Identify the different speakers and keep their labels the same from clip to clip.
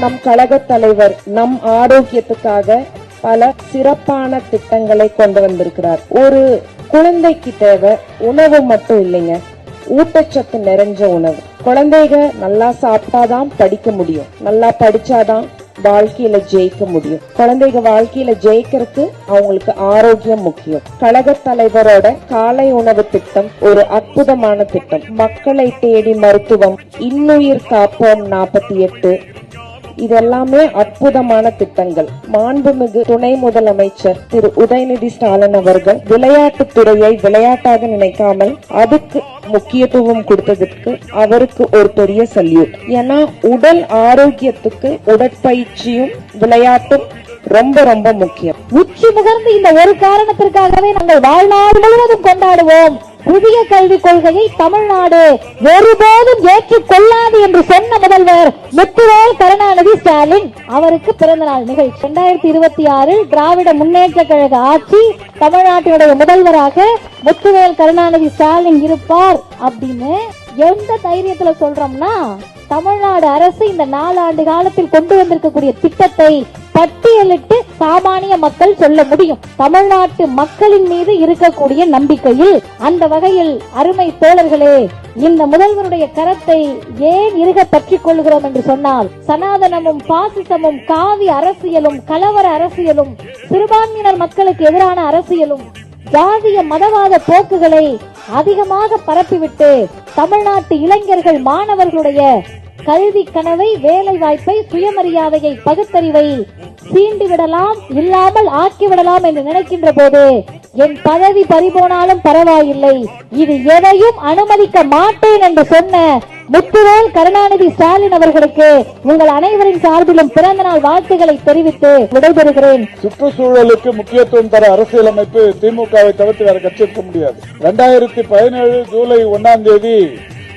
Speaker 1: நம் கழக தலைவர் நம் ஆரோக்கியத்துக்காக பல சிறப்பான திட்டங்களை கொண்டு வந்திருக்கிறார். ஒரு குழந்தைக்கு தேவை உணவு மட்டும் இல்லைங்க. ஊட்டச்சத்து நிறைஞ்ச உணவு. குழந்தைக நல்லா சாப்பிட்டாதான் படிக்க முடியும். நல்லா படிச்சாதான் வாழ்க்கையில ஜெயிக்க முடியும். குழந்தைங்க வாழ்க்கையில ஜெயிக்கிறதுக்கு அவங்களுக்கு ஆரோக்கியம் முக்கியம். கழக தலைவரோட காலை உணவு திட்டம் ஒரு அற்புதமான திட்டம். மக்களை தேடி மருத்துவம் இன்னுயிர் காப்போம் நாற்பத்தி எட்டு. இதெல்லாமே அற்புதமான திட்டங்கள். மாண்புமிகு துணை முதலமைச்சர் திரு உதயநிதி ஸ்டாலின் அவர்கள் விளையாட்டுத் துறையை விளையாட்டாக நினைக்காமல் அதுக்கு முக்கியத்துவம் கொடுத்ததுக்கு அவருக்கு ஒரு பெரிய சல்யூட். ஏன்னா உடல் ஆரோக்கியத்துக்கு உடற்பயிற்சியும் விளையாட்டும் ரொம்ப ரொம்ப முக்கியம்.
Speaker 2: உச்சி முகர்ந்து இந்த ஒரு காரணத்திற்காகவே நாங்கள் வாழ்நாள் முழுவதும் கொண்டாடுவோம். புதிய கல்விக் கொள்கையை தமிழ்நாடு ஒருபோதும் ஏற்றுக்கொள்ளாது என்று சொன்ன முதல்வர் முத்துவேல் கருணாநிதி ஸ்டாலின் அவருக்கு பிறந்த நாள் நிகழ்ச்சி. இரண்டாயிரத்தி இருபத்தி ஆறில் திராவிட முன்னேற்ற கழக ஆட்சி தமிழ்நாட்டினுடைய முதல்வராக முத்துவேல் கருணாநிதி ஸ்டாலின் இருப்பார் அப்படின்னு எந்த தைரியத்துல சொல்றோம்னா தமிழ்நாடு அரசு இந்த நாலாண்டு காலத்தில் கொண்டு வந்திருக்கக்கூடிய திட்டத்தை பட்டியலிட்டு சாமானிய மக்கள் சொல்ல முடியும். தமிழ்நாட்டு மக்களின் மீது இருக்கக்கூடிய நம்பிக்கையில் அந்த வகையில் அருமை தோழர்களே இந்த முதல்வருடைய கரத்தை ஏன் இருக பற்றிக் கொள்கிறோம் என்று சொன்னால் சனாதனமும் பாசிசமும் காவி அரசியலும் கலவர அரசியலும் சிறுபான்மையினர் மக்களுக்கு எதிரான அரசியலும் ஜாதிய மதவாத போக்குகளை அதிகமாக பரப்பிவிட்டு தமிழ்நாட்டு இளைஞர்கள் மாணவர்களுடைய கல்வி கனவை வேலை வாய்ப்பை சுயமரியாதையை பகுத்தறிவை சீண்டு விடலாம் இல்லாமல் ஆக்கி விடலாம் என்று நினைக்கின்ற போது என் பதவி பறிபோனாலும் பரவாயில்லை. இது எதையும் அனுமதிக்க மாட்டேன் என்று சொன்ன முத்துவேல் கருணாநிதி ஸ்டாலின் அவர்களுக்கு உங்கள் அனைவரின் சார்பிலும் பிறந்த நாள் வாழ்த்துக்களை தெரிவித்து விடைபெறுகிறேன்.
Speaker 3: சுற்றுச்சூழலுக்கு முக்கியத்துவம் தர அரசியலமைப்பு திமுகவை தவிர்த்து வேற கட்சி இருக்க முடியாது. இரண்டாயிரத்தி பதினேழு ஜூலை ஒன்னாம் தேதி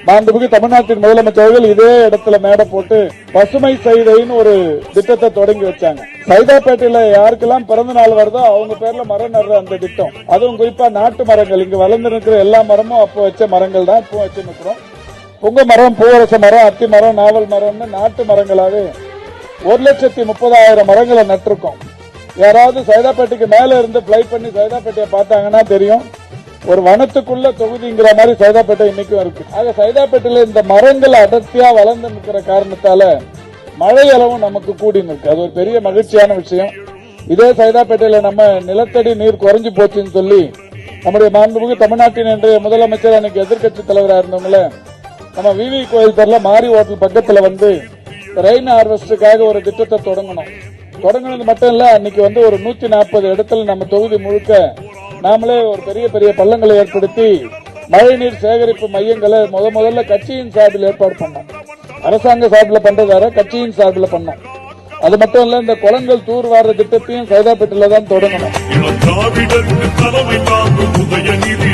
Speaker 3: மாண்புமிகு தமிழ்நாட்டின் முதலமைச்சர்கள் இதே இடத்துல மேடை போட்டு பசுமை சைதைன்னு ஒரு திட்டத்தை தொடங்கி வச்சாங்க. சைதாப்பேட்டையில யாருக்கெல்லாம் பிறந்த நாள் வருதோ அவங்க பேர்ல மரம் நடுற அந்த திட்டம். அதுவும் குறிப்பா நாட்டு மரங்கள். இங்க வளர்ந்து எல்லா மரமும் அப்போ வச்ச மரங்கள் தான் இப்போ வச்சு நிற்கிறோம். உங்க மரம் பூவரச மரம் அத்தி மரம் நாவல் மரம்னு நாட்டு மரங்களாவே ஒரு லட்சத்தி முப்பதாயிரம் மரங்களை நட்டிருக்கோம். யாராவது சைதாப்பேட்டைக்கு மேல இருந்து பிளைட் பண்ணி சைதாப்பேட்டையை பார்த்தாங்கன்னா தெரியும். ஒரு வனத்துக்குள்ள தொகுதிங்கிற மாதிரி சைதாப்பேட்டை இன்னைக்கும் இருக்கு. ஆக சைதாப்பேட்டையில இந்த மரங்கள் அடர்த்தியா வளர்ந்து நிற்கிற காரணத்தால மழை அளவும் நமக்கு கூடி நிற்கு. அது ஒரு பெரிய மகிழ்ச்சியான விஷயம். இதே சைதாப்பேட்டையில நம்ம நிலத்தடி நீர் குறைஞ்சு போச்சுன்னு சொல்லி நம்முடைய மாண்புமிகு தமிழ்நாட்டின் இன்றைய முதலமைச்சர் அன்னைக்கு எதிர்கட்சி தலைவராக இருந்தவங்கள நம்ம விவி கோயில் தெருல மாரி ஹோட்டல் பக்கத்துல வந்து ரெயின் ஹார்வெஸ்டுக்காக ஒரு திட்டத்தை தொடங்கணும். தொடங்கினது மட்டும் இல்ல அன்னைக்கு வந்து ஒரு நூத்தி நாற்பது இடத்துல நம்ம தொகுதி முழுக்க நாமளே ஒரு பெரிய பெரிய பள்ளங்களை ஏற்படுத்தி மழைநீர் சேகரிப்பு மையங்களை முத முதல்ல கட்சியின் சார்பில் ஏற்பாடு பண்ணோம். அரசாங்க சார்பில் பண்றதார கட்சியின் சார்பில் பண்ணோம். அது மட்டும் இல்ல இந்த குளங்கள் தூர் வார திட்டத்தையும் சைதாப்பேட்டில தான் தொடங்கணும்.
Speaker 4: தலைமை தாங்கும் உதயநிதி.